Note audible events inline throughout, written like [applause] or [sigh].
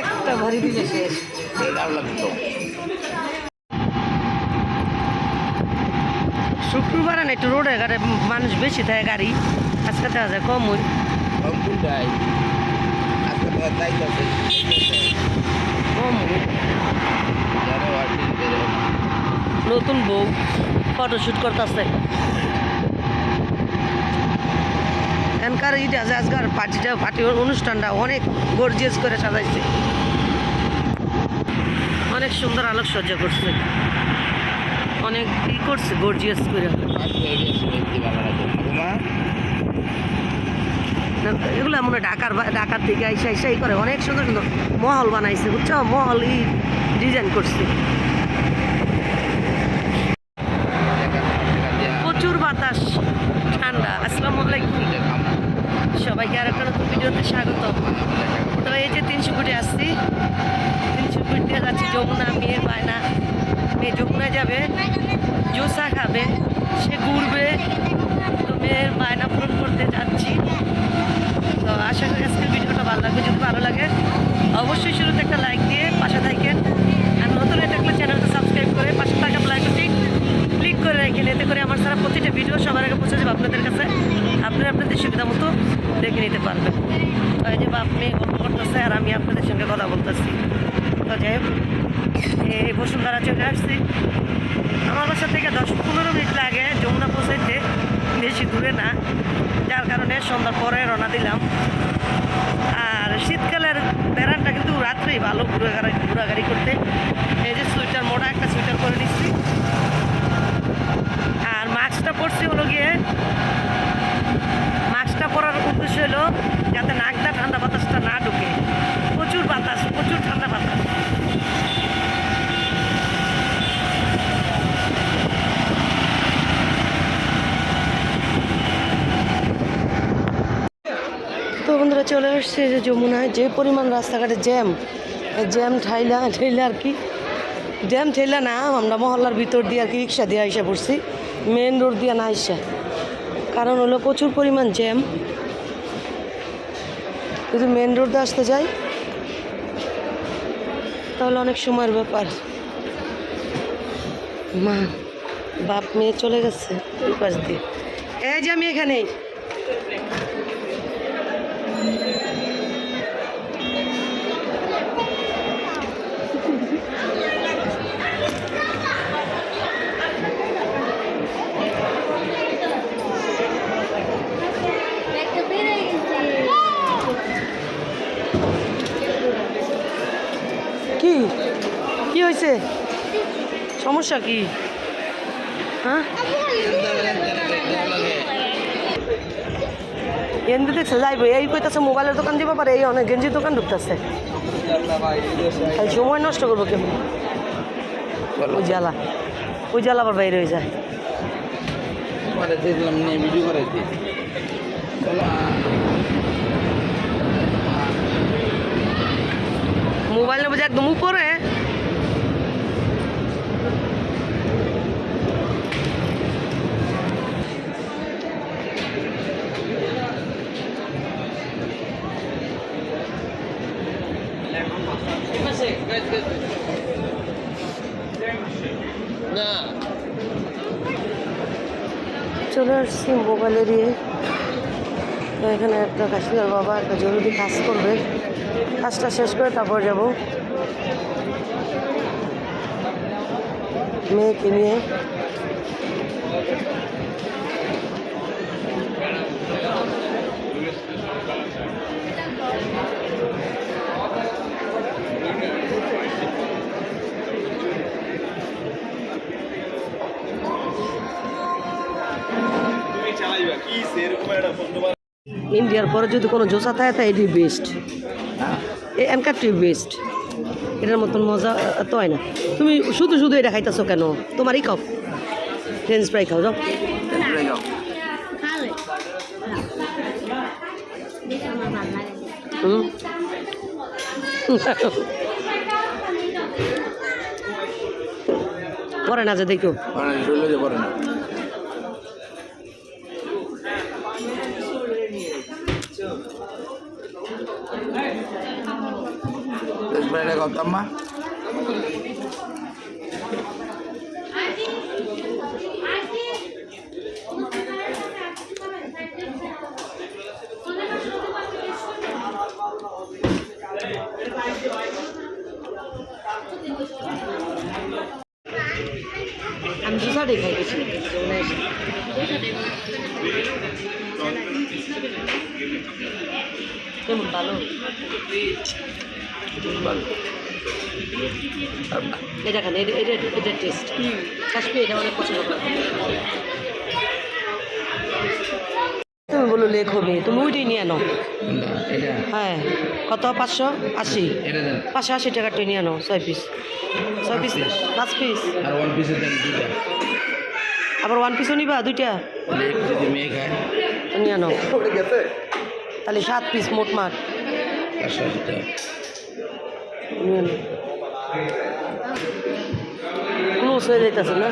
একটা ভরি দিলে শেষ। শুক্রবার না একটু রোডে ঘাটে মানুষ বেশি থাকে গাড়ি, আজকে দেখা যায় কম ওই কম। নতুন বউ ফটোশুট করতেছে এখানকার যে আজকাল পার্টিটা, পার্টি অনুষ্ঠানটা অনেক গর্জিয়াস করে সাজাইছে। অনেক সুন্দর আলোকসজ্জা করছে। অনেক ই করছে গর্জিয়াস করে। এগুলো মনে ঢাকার ঢাকার থেকে আইসা আইসাই করে। অনেক সুন্দর সুন্দর মহল বানাইছে, বুঝছ? মহল ই ডিজাইন করছে প্রচুর বাতাস ঠান্ডা আসসালামু আলাইকুম সবাইকে আর একটা নতুন ভিডিওতে স্বাগত তো এই যে তিনশো কোটি আসছি। তিনশো কোটি দিয়ে যাচ্ছি, যমুনা মেয়ের বায়না। মেয়ে যমুনা যাবে, জোসা খাবে, সে ঘুরবে। তো মেয়ের বায়না পূরণ করতে যাচ্ছি। তো আশা করি আজকের ভিডিওটা ভালো লাগবে, যদি ভালো লাগে, অবশ্যই শুরুতে একটা লাইক দিয়ে পাশে থাকেন। আর নতুন হয়ে থাকলে চ্যানেলটা সাবস্ক্রাইব করে পাশে থাকা লাইকটি ক্লিক করে রাখেন এতে করে আমার সারা প্রতিটা ভিডিও সবার আগে পৌঁছে যাবে আপনাদের কাছে। আপনারা আপনাদের সুবিধা মতো দেখে নিতে পারবেন তো এই যে বাপ মেয়ে গল্প করতেছে আর আমি আপনাদের সঙ্গে কথা বলতেছি। তো যাই হোক এই বসুন্ধরা চলে আসছি। আমার বাসা থেকে দশ পনেরো মিনিট লাগে যমুনা পৌঁছাইতে, বেশি দূরে না। যার কারণে সন্ধ্যার পরে রওনা দিলাম। আর শীতকালের বেড়ানটা কিন্তু রাত্রেই ভালো ঘুরাগাড়ি ঘোরাগাড়ি করতে। এই যে সোয়েটার মোটা একটা সোয়েটার করে নিচ্ছি। আর মাস্কটা পরছি হলো গিয়ে মাস্কটা পরার উদ্দেশ্য হলো যাতে নাকটা ঠান্ডা বাতাসটা না ঢুকে। প্রচুর বাতাস, প্রচুর ঠান্ডা বাতাস। তো বন্ধুরা চলে আসছে যে যমুনায়, যে পরিমাণ রাস্তাঘাটে জ্যাম জ্যাম ঠাইলা ঠেলা আর কি। জ্যাম ঠেলা না, আমরা মহল্লার ভিতর দিয়ে আর কি রিক্সা দিয়ে আইসা পড়ছি মেন রোড দিয়ে না আইসা। কারণ হলো প্রচুর পরিমাণ জ্যাম। যদি মেন রোডে আসতে যাই, তাহলে অনেক সময়ের ব্যাপার। মা, বাপ মেয়ে চলে গেছে ওই পাশ দিয়ে। এই যে আমি এখানেই। কি? কি হয়েছে সমস্যা কি? হ্যাঁ? এমনি দেখছে, যাইবে। এই কইতাছে, মোবাইলের দোকান দিবা পারে, এই অনেক গেঞ্জির দোকান ঢুকতেছে। খালি সময় নষ্ট করব কেমন? উজালা। উজালা আবার বাইরে হয়ে যায়। ভিডিও করাইছি মোবাইল নেব যে একদম উপরে। চলে আসছি মোবাইলের ইয়ে তো এখানে একটা কাশিদার বাবা একটা জরুরি কাজ করবে। কাজটা শেষ করে তারপর যাব। মেয়েকে নিয়ে। ইন্ডিয়ার পরে যদি কোনো জোসা থাকে তাই এটি বেস্ট এই এনকারটি বেস্ট এটার মতন মজা তো হয় না। তুমি শুধু শুধু এটা খাইতেছো কেন? তোমারই খাও। ফ্রেঞ্চ ফ্রাই খাও, যাও। হুম? [laughs] পরে না যে দেখো না। রসমালাইটা কত আম্মা আমি দুসাটাই খাই গেছি কেমন ভালো? এটা খান এটা এটা এটা টেস্ট কাশ্মীর এটা অনেক পছন্দ করে। তুমি বলো লেখ হবে তুমি ওইটাই নিয়ে আনো হ্যাঁ কত? পাঁচশো? আশি? পাঁচশো আশি টাকাটা নিয়ে আনো ছয় পিস ছয় পিস পাঁচ পিস আবার ওয়ান পিসও নিবা দুইটা? নিয়ে আনো তাহলে সাত পিস মোট মাঠ ক্লোজ হয়ে যাইতেছে না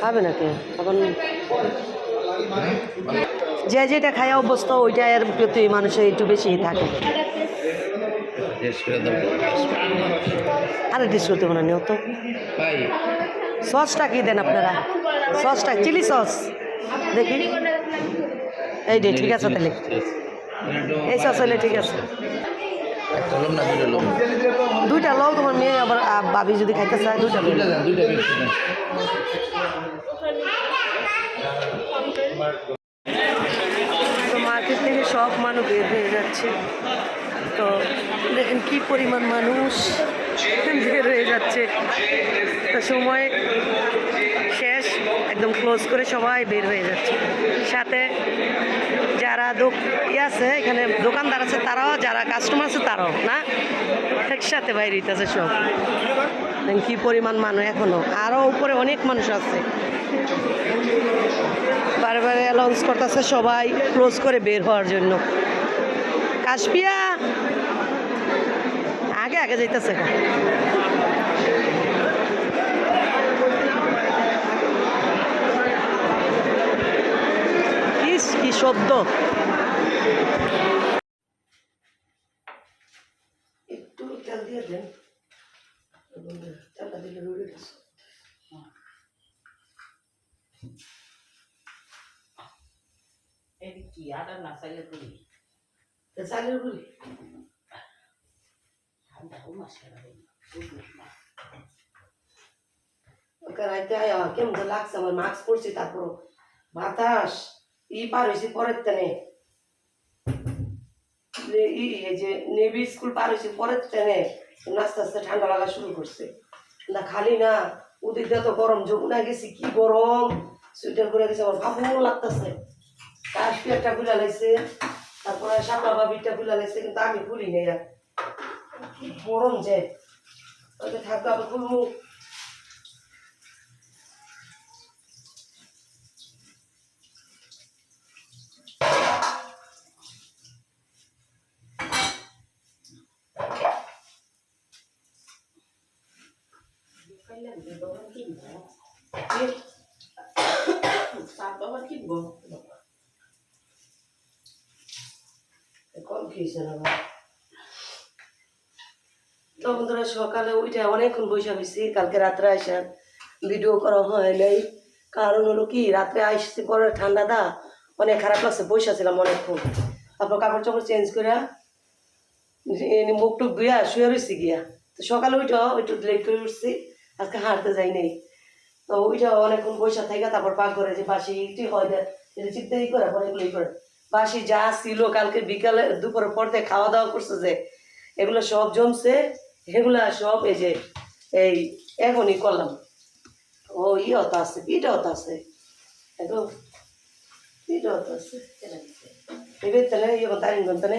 খাবে না কে? যে যেটা খায় অভ্যস্ত ওইটা এর প্রতি মানুষের একটু বেশি থাকে। আরে ডিশ করতে মনে নেই তো সসটা কি দেন আপনারা? সসটা, চিলি সস। দেখি। এই ঠিক আছে, তাহলে। এই সস ঠিক আছে। দুইটা লও তোমার মেয়ে আবার ভাবি যদি খাইতে চায় দুইটা মার্কেট থেকে সব মানুষ বের হয়ে যাচ্ছে। তো দেখেন কি পরিমাণ মানুষ বের হয়ে যাচ্ছে। তো সময় একদম ক্লোজ করে সবাই বের হয়ে যাচ্ছে। সাথে যারা ইয়ে আছে, এখানে দোকানদার আছে, তারাও, যারা কাস্টমার আছে, তারাও, না? একসাথে বাইরে হইতেছে সব। কি পরিমাণ মানুষ এখনও? আরও উপরে অনেক মানুষ আছে। বারে অ্যালাউন্স করতেছে সবাই ক্লোজ করে বের হওয়ার জন্য। কাশপিয়া আগে আগে যাইতেছে কি শব্দ একটু তেল দিয়ে দেন। তেলটা দিলে রুড়ে কি আটা না চাইলে করি চালের গুলি ও মশলা ওকে রাইতে আয় কেমন তো লাগছে আমার মাস্ক পরছি তারপর বাতাস। ই পার হয়েছি পরের তেনে ই যে নেভি স্কুল পার হয়েছি পরের আস্তে ঠান্ডা লাগা শুরু করছে। না, খালি না দিয়ে তো গরম যমুনা গেছি, কি গরম। সুইটার করে গেছে, আমার ভাবুন লাগতেছে। কাশ্মীরটা খুলে লাইছে, তারপরে সাপলা বাবিরটা খুলে লাইছে, কিন্তু আমি খুলি নেই আর। গরম যে থাকবে আবার খুলবো তো বন্ধুরা, সকালে উঠে অনেকক্ষণ বসে হয়েছি কালকে রাত্রে আসা ভিডিও করা হয় নাই। কারণ হলো কি, রাত্রে আসছি পরে ঠান্ডা দা, অনেক খারাপ লাগছে, বসে ছিলাম অনেকক্ষণ। তারপর কাপড় চাপড় চেঞ্জ করে মুখ টুক ধুয়া শুয়ে রয়েছি গিয়া। তো সকালে উঠে একটু লেট করে উঠছি। আজকে হাঁটতে যাই নাই। তো ওইটা অনেকক্ষণ বসে থাকে তারপর পাক করে যে বাসি ইটি হয় দেয় এটা চিন্তা ই করে, পরে এগুলো করে। বাসি যা ছিল কালকে বিকালে দুপুরের পর খাওয়া দাওয়া করছে যে, এগুলো সব জমছে, এগুলা সব এই যে, এই এখনই করলাম। ও ই হতা আছে। পিঠা হতা আছে একদম পিঠা হতা আছে এবার তাহলে ইয়ে তারিন তাহলে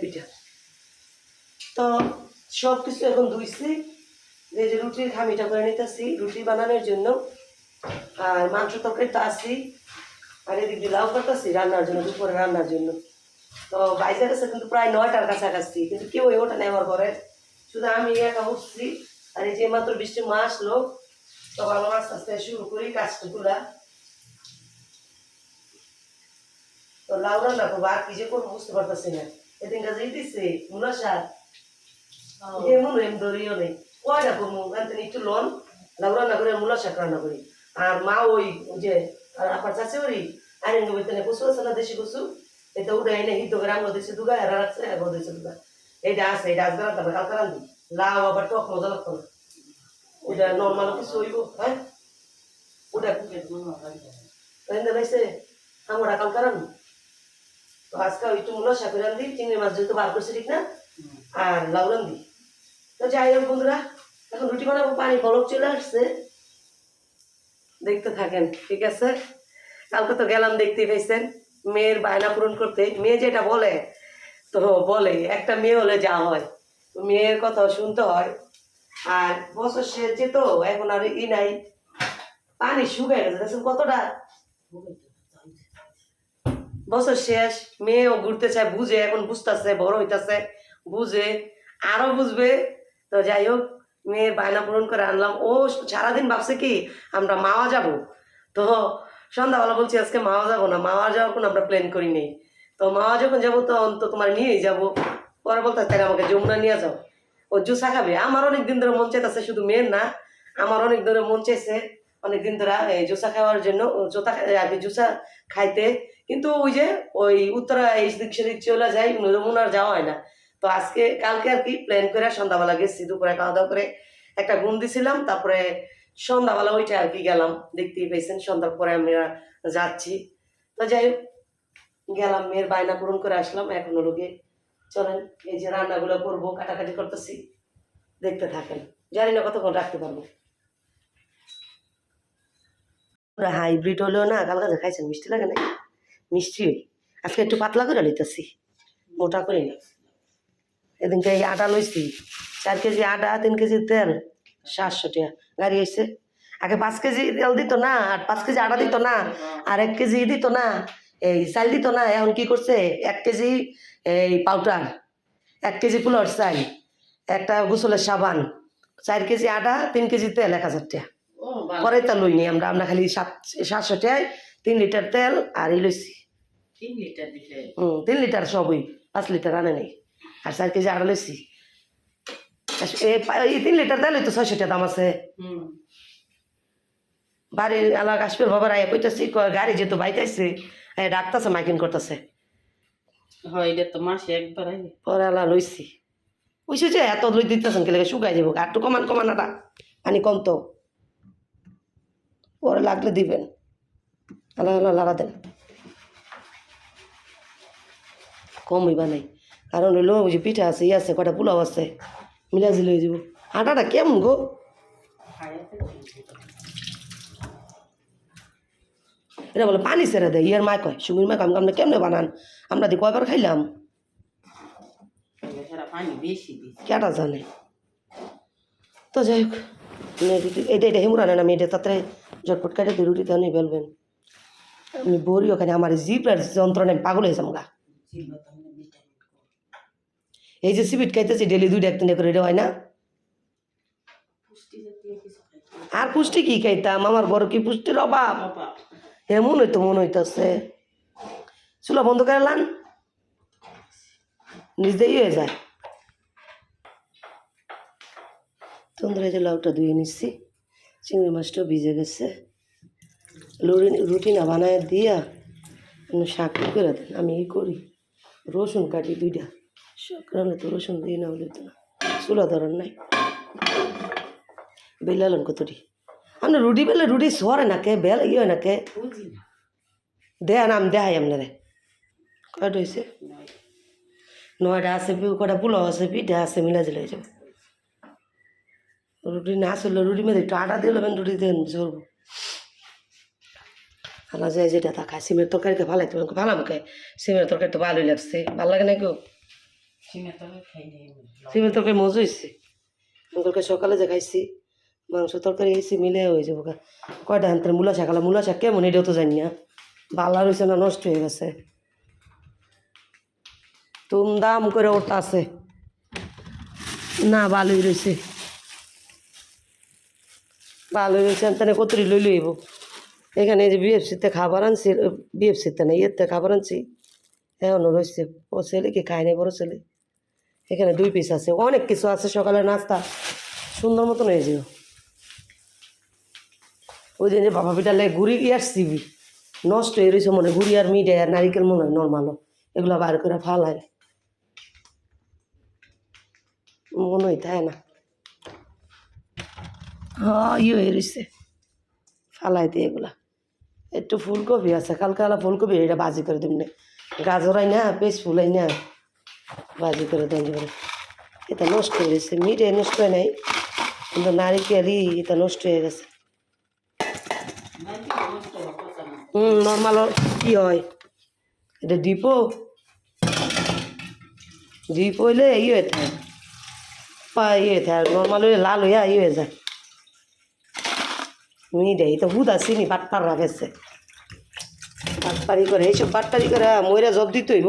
পিঠা। তো সব কিছু এখন ধুইছি যে যে রুটির খামিটা করে নিতেছি রুটি বানানোর জন্য। আর মাংস তরকারি তো আছি। আর এদিক দিয়ে লাউ করতেছি রান্নার জন্য দুপুরে রান্নার জন্য। তো বাইরে গেছে কিন্তু প্রায় নয়টার কাছাকাছি কিন্তু কেউ ওটা নেওয়ার পরে। শুধু আমি একা উঠছি আর এই যে মাত্র বৃষ্টি মা আসলো তো ভালো আস্তে আস্তে শুরু করি কাজটা গুলা তো লাউ রান্না করব আর কি যে করব বুঝতে পারতেছি না। এদিন কাজে দিচ্ছে মূলা শাক এমন এম ধরিও নেই। কয়টা করব এখান একটু লন লাউ রান্না করে মূলা শাক রান্না করি আর মা ওই যে আর আপার চাষে ওরি আর এনে বেতনে কচু আছে না দেশি কচু এটা উঠে এনে হিদ্ধ করে আঙ্গ দিচ্ছে দুগা এরা রাখছে আঙ্গ দিচ্ছে দুগা। এইটা আছে এটা আজকে রান্না কালকে রান্ধি লাউ আবার টক মজা লাগতো না। ওটা নর্মাল কিছু হইব হ্যাঁ? ওটা রান্ধতে পাইছে আমরা কালকে রান্ধি তো আজকে একটু মূলা শাক রান্ধি চিংড়ি মাছ যেহেতু বার করছি ঠিক না? আর লাউ রান্ধি তো যাই হোক বন্ধুরা, এখন রুটি বানাবো, পানি বরফ চলে আসছে। দেখতে থাকেন, ঠিক আছে? কালকে তো গেলাম দেখতে পেয়েছেন মেয়ের বায়না পূরণ করতে। মেয়ে যেটা বলে, তো বলে, একটা মেয়ে হলে যা হয়। তো মেয়ের কথা শুনতে হয়। আর বছর শেষ যেত এখন আর ই নাই। পানি শুকায় গেছে, দেখছেন কতটা? বছর শেষ, মেয়েও ঘুরতে চায়, বুঝে, এখন বুঝতেছে, বড় হইতাছে, বুঝে আরও বুঝবে। তো যাই হোক মেয়ের বায়না পূরণ করে আনলাম। ও সারাদিন ভাবছে কি, আমরা মাওয়া যাব। তো সন্ধ্যাবেলা বলছি, আজকে মাওয়া যাব না। মাওয়া যাওয়ার কোনো আমরা প্ল্যান করি নেই। তো মাওয়া যখন যাব তো তোমার নিয়েই যাব। পরে বলতে তাহলে আমাকে যমুনা নিয়ে যাও। ও জুসা খাবে। আমার অনেক দিন ধরে মন চাইতেছে, শুধু মেয়ের না, আমার অনেক ধরে মন চাইছে অনেক দিন ধরে এই জুসা খাওয়ার জন্য। জুতা কি জুসা খাইতে। কিন্তু ওই যে, ওই উত্তরা এই দিক সেদিক চলে যায়, যমুনার যাওয়া হয় না। তো আজকে, কালকে আর কি প্ল্যান করে সন্ধ্যাবেলা গেছি দুপুরে খাওয়া দাওয়া করে একটা ঘুম দিছিলাম, তারপরে সন্ধ্যাবেলা ওইটা আর কি গেলাম। দেখতেই পেয়েছেন, সন্ধ্যার পরে আমরা যাচ্ছি। তো যাই হোক, গেলাম, মেয়ের বায়না পূরণ করে আসলাম। এখন লোকে চলেন, এই যে রান্নাগুলো করব, কাটাকাটি করতেছি। দেখতে থাকেন। জানি না কতক্ষণ রাখতে পারব। হাইব্রিড হলেও না কালকে যে খাইছেন, মিষ্টি লাগে না মিষ্টি আজকে একটু পাতলা করে নিতেছি মোটা করে না। এদিনকে এই আটা লইছি। চার কেজি আটা তিন কেজি তেল সাতশো টাকা। গাড়ি এসছে আগে পাঁচ কেজি তেল দিত না আর পাঁচ কেজি আটা দিত না আর এক কেজি দিত না এই চাল দিত না এখন কি করছে? এক কেজি এই পাউডার এক কেজি পুলর চাল একটা গোসলের সাবান চার কেজি আটা তিন কেজি তেল এক হাজার টাকা। পরে তা লইনি আমরা আমরা খালি সাত সাতশো টাকায় তিন লিটার তেল আর এই লইছি। তিন লিটার দিলে? হুম তিন লিটার সবই পাঁচ লিটার আনে নেই। আর চার কেজি আটা লইছি এ এই তিন লিটার তেল তো ছয়শো টাকা দাম আছে। বাড়ির এলাকা আসবে বাবার আয় কইতাছি গাড়ি যেহেতু আসছে ডাকতেছে মাইকিং করতেছে। হয় পরে আলা লইছি। যে এত লই দিতেছেন কেলে শুকাই যাব আর একটু কমান পানি কম তো। পরে লাগলে দিবেন। আলা আলা লাগা দেন। নাই। কারণ হইল ওই যে পিঠা আছে, ই আছে কটা পোলাও আছে? মিলা জিলে হয়ে যাব। আটাটা কেমন গো? এটা বলে পানি ছেড়ে দেয় ইয়ার মায় কয়, সুমির মায় কয় আমরা কেমনে বানান? আমরা দি কয়বার খাইলাম? কেটা জানে? তো যাই হোক এটা এটা হেমুরা না আমি এটা তাতে ঝটপট কাটে দিয়ে রুটি তাহলে বেলবেন আমি বড়ি ওখানে আমার জিপের যন্ত্রণায় আমি পাগল হয়েছিলাম গা ছিল তো মানে ভিটামিন এই যে সিবিট খাইতেছি ডেলি দুইটা একদিন করে হয় না? আর পুষ্টি কি খাইতাম? আমার বড় কি পুষ্টির অভাব? এমন হইতো, মনে হইতেছে। চুলা বন্ধ করে লান। নিজেই হয়ে যায়। তন্দ্রা যে লাউটা ধুয়ে নিচ্ছি। চিংড়ি মাছটাও ভিজে গেছে। রুটি না বানায় দিয়া শাক করে দেন। আমি এই করি। রসুন কাটি দুইটা। শাক রান্না তো রসুন দিয়ে না নাই বেলালেন কতটি আপনি রুটি বেলে রুটি সরে না কে বেল ইয়ে কয়টা হয়েছে নয় নয়টা আছে কটা পোলাও আছে পিঠা আছে মিলা জিলে যাবে রুটি না আসলে রুটি মেরে একটু আটা দিয়ে নেবেন রুটি দেন আলা যায় যেটা তা খায় সিমের তরকারিকে ভালো লাগতো ভালো আমাকে সিমের তরকারি তো ভালোই লাগছে ভালো লাগে না কেউ সিমের তরকারি মজা হয়েছে কালকে সকালে যে খাইছি মাংস তরকারি এসে মিলে হয়ে যাব। কয়টা হান্তের মূলা শাক আলা মূলা শাক কেমন এটাও তো জানি না। ভালো রয়েছে না নষ্ট হয়ে গেছে। তুম দাম করে ওটা আছে না ভালোই রয়েছে ভালোই রয়েছে আমি কতরি লই লইব এখানে এই যে বিএফসিতে খাবার আনছি বিএফসিতে না ইয়েতে খাবার আনছি। এখনও রয়েছে ও ছেলে কি খায় নাই বড় ছেলে? এখানে দুই পিস আছে। অনেক কিছু আছে সকালে নাস্তা। সুন্দর মতন হয়ে যাবে। ওই দিন যে বাবা পিঠালে ঘুরি আর সিবি নষ্ট হয়ে রয়েছে মনে ঘুরি আর মিঠাই আর নারিকেল মনে হয় নর্মালও এগুলো বার করে ফালায় মনে হয় তাই না? হ্যাঁ হয়ে রয়েছে ফালাই দিয়ে এগুলা। একটু ফুলকপি আছে, কালকে ফুলকপি, এটা ভাজি করে দিমনে। গাজর আই না পেঁচ ফুল আই না ভাজি করে দেন যাবে এটা নষ্ট হয়ে গেছে, মিটে নষ্ট হয় নাই, কিন্তু নারিকেলই এটা নষ্ট হয়ে গেছে। হুম নর্মাল কি হয়? এটা ডিপো? ডিপ হইলে ই হয়ে থাকে। পা হয়ে থাকে নর্মাল হইলে লাল হইয়া ই হয়ে যায়। মিটে তো হুদা চিনি, বাটপার রাখেছে। বাটপারি করে, এইসব বাটপারি করে ময়রা জব দিতে হইব।